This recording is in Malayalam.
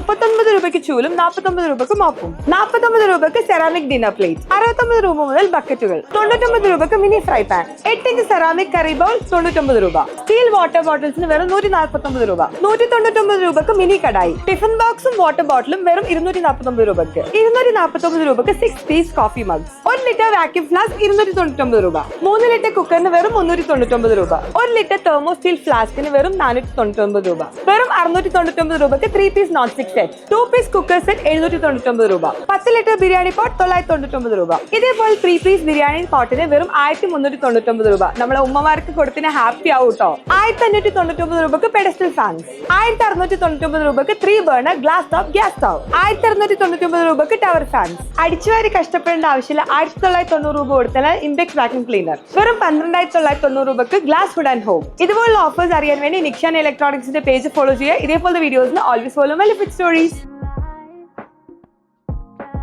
മുപ്പത്തൊൻപത് രൂപയ്ക്ക് ചൂലും നാൽപ്പത്തൊമ്പത് രൂപയ്ക്ക് മോപ്പും. നാൽപ്പത്തൊമ്പത് രൂപയ്ക്ക് സെറാമിക് ഡിന്നർ പ്ലേറ്റ് അറുപത്തൊമ്പത് രൂപ മുതൽ ബക്കറ്റുകൾ. തൊണ്ണൂറ്റൊമ്പത് രൂപയ്ക്ക് മിനി ഫ്രൈ പാൻ എട്ടിഞ്ച് സെറാമിക് കറി ബൗൾ തൊണ്ണൂറ്റൊമ്പത് രൂപ. സ്റ്റീൽ വാട്ടർ ബോട്ടിൽസിന് വെറും നൂറ്റി നാൽപ്പത്തൊമ്പത് രൂപ. നൂറ്റി തൊണ്ണൂറ്റൊമ്പത് രൂപയ്ക്ക് മിനി കടായി. ടിഫിൻ ബോക്സും വാട്ടർ ബോട്ടിലും വെറും ഇരുന്നൂറ്റി നാൽപ്പത്തൊമ്പത് രൂപയ്ക്ക്. ഇരുന്നൂറ്റി നാൽപ്പത്തൊമ്പത് രൂപയ്ക്ക് six piece coffee mugs litre vacuum flask ഇരുന്നൂറ്റി തൊണ്ണൂറ്റൊമ്പത് രൂപ. മൂന്ന് ലിറ്റർ കുക്കറിന് വെറും മുന്നൂറ്റി തൊണ്ണൂറ്റൊമ്പത് രൂപ. ഒരു ലിറ്റർ തെർമോ സ്റ്റീൽ ഫ്ലാസ്കിന് വെറും നാനൂറ്റി തൊണ്ണൂറ്റൊമ്പത് രൂപ. വെറും അറുന്നൂറ്റി തൊണ്ണൂറ്റൊമ്പത് രൂപയ്ക്ക് three piece non stick set two piece cooker set എഴുന്നൂറ്റി തൊണ്ണൂറ്റൊമ്പത് രൂപ. പത്ത് ലിറ്റർ ബിരിയാണി പോട്ട് തൊള്ളായിരത്തി തൊണ്ണൂറ്റൊമ്പത് രൂപ. ഇതേപോലെ ത്രീ പീസ് ബിരിയാണി പോട്ടിന് വെറും ആയിരത്തി മുന്നൂറ്റി തൊണ്ണൂറ്റൊമ്പത് രൂപ. നമ്മളെ ഉമ്മമാർക്ക് കൊടുത്തിന് ഹാപ്പി ആവും കേട്ടോ ആയിരത്തി അഞ്ഞൂറ്റി തൊണ്ണൂറ്റൊമ്പത് രൂപക്ക് പെഡസ്റ്റൽ ഫാൻസ് ആയിരത്തി അറുന്നൂറ്റി തൊണ്ണൂറ്റൊമ്പത് രൂപക്ക് three burner glass top gas top ആയിരത്തി അറുന്നൂറ്റി തൊണ്ണൂറ്റൊമ്പത് രൂപക്ക് ടവർ ഫാൻസ് അടിച്ചുവാരി കഷ്ടപ്പെടേണ്ട ആവശ്യമില്ല. ആയിരത്തി തൊള്ളായിരത്തി തൊണ്ണൂറ് രൂപ കൊടുത്താൽ ഇമ്പെക്സ് വാക്യൂം ക്ലീനർ വെറും പന്ത്രണ്ടായിരത്തി തൊള്ളായിരത്തി തൊണ്ണൂറ് രൂപയ്ക്ക് ഗ്ലാസ് ഫുഡ് ആൻഡ് ഹോം ഇതുപോലുള്ള ഓഫേഴ്സ് അറിയാൻ വേണ്ടി നിക്ഷാൻ ഇലക്ട്രോണിക്സിന്റെ പേജ് ഫോളോ ചെയ്യുക. ഇതേപോലത്തെ വീഡിയോസിന് ഓൾവേസ് ഫോളോ മൈ സ്റ്റോറീസ്